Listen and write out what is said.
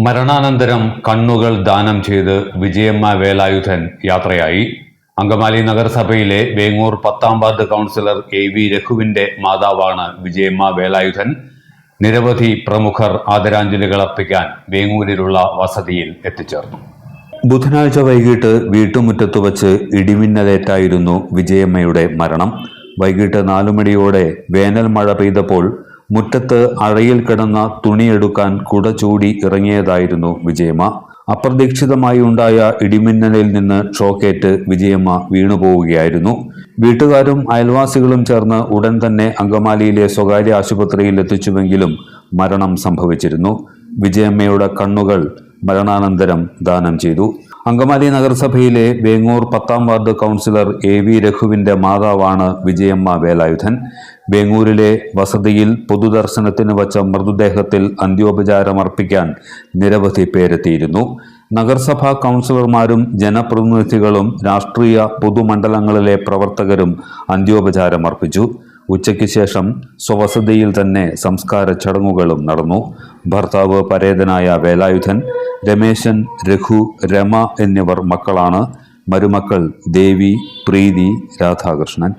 മരണാനന്തരം കണ്ണുകൾ ദാനം ചെയ്ത് വിജയമ്മ വേലായുധൻ യാത്രയായി. അങ്കമാലി നഗരസഭയിലെ വേങ്ങൂർ പത്താം വാർഡ് കൗൺസിലർ എ വി രഘുവിന്റെ മാതാവാണ് വിജയമ്മ വേലായുധൻ. നിരവധി പ്രമുഖർ ആദരാഞ്ജലികൾ അർപ്പിക്കാൻ വേങ്ങൂരിലുള്ള വസതിയിൽ എത്തിച്ചേർന്നു. ബുധനാഴ്ച വൈകിട്ട് വീട്ടുമുറ്റത്തു വച്ച് ഇടിമിന്നലേറ്റായിരുന്നു വിജയമ്മയുടെ മരണം. വൈകിട്ട് നാലുമണിയോടെ വേനൽ മഴ പെയ്തപ്പോൾ മുറ്റത്ത് അഴയിൽ കിടന്ന തുണിയെടുക്കാൻ കുട ചൂടി ഇറങ്ങിയതായിരുന്നു വിജയമ്മ. അപ്രതീക്ഷിതമായി ഉണ്ടായ ഇടിമിന്നലിൽ നിന്ന് ഷോക്കേറ്റ് വിജയമ്മ വീണുപോവുകയായിരുന്നു. വീട്ടുകാരും അയൽവാസികളും ചേർന്ന് ഉടൻ തന്നെ അങ്കമാലിയിലെ സ്വകാര്യ ആശുപത്രിയിൽ എത്തിച്ചുവെങ്കിലും മരണം സംഭവിച്ചിരുന്നു. വിജയമ്മയുടെ കണ്ണുകൾ മരണാനന്തരം ദാനം ചെയ്തു. അങ്കമാലി നഗരസഭയിലെ വേങ്ങൂർ പത്താം വാർഡ് കൗൺസിലർ എ വി രഘുവിന്റെ മാതാവാണ് വിജയമ്മ വേലായുധൻ. വേങ്ങൂരിലെ വസതിയിൽ പൊതുദർശനത്തിന് വച്ച മൃതദേഹത്തിൽ അന്ത്യോപചാരം അർപ്പിക്കാൻ നിരവധി പേരെത്തിയിരുന്നു. നഗരസഭാ കൗൺസിലർമാരും ജനപ്രതിനിധികളും രാഷ്ട്രീയ പൊതുമണ്ഡലങ്ങളിലെ പ്രവർത്തകരും അന്ത്യോപചാരം അർപ്പിച്ചു ഉച്ചയ്ക്ക് ശേഷം സ്വവസതിയിൽ തന്നെ സംസ്കാര ചടങ്ങുകളും നടന്നു. ഭർത്താവ് പരേതനായ വേലായുധൻ രമേശൻ രഘു രമ എന്നിവർ മക്കളാണ്. മരുമക്കൾ ദേവി പ്രീതി രാധാകൃഷ്ണൻ.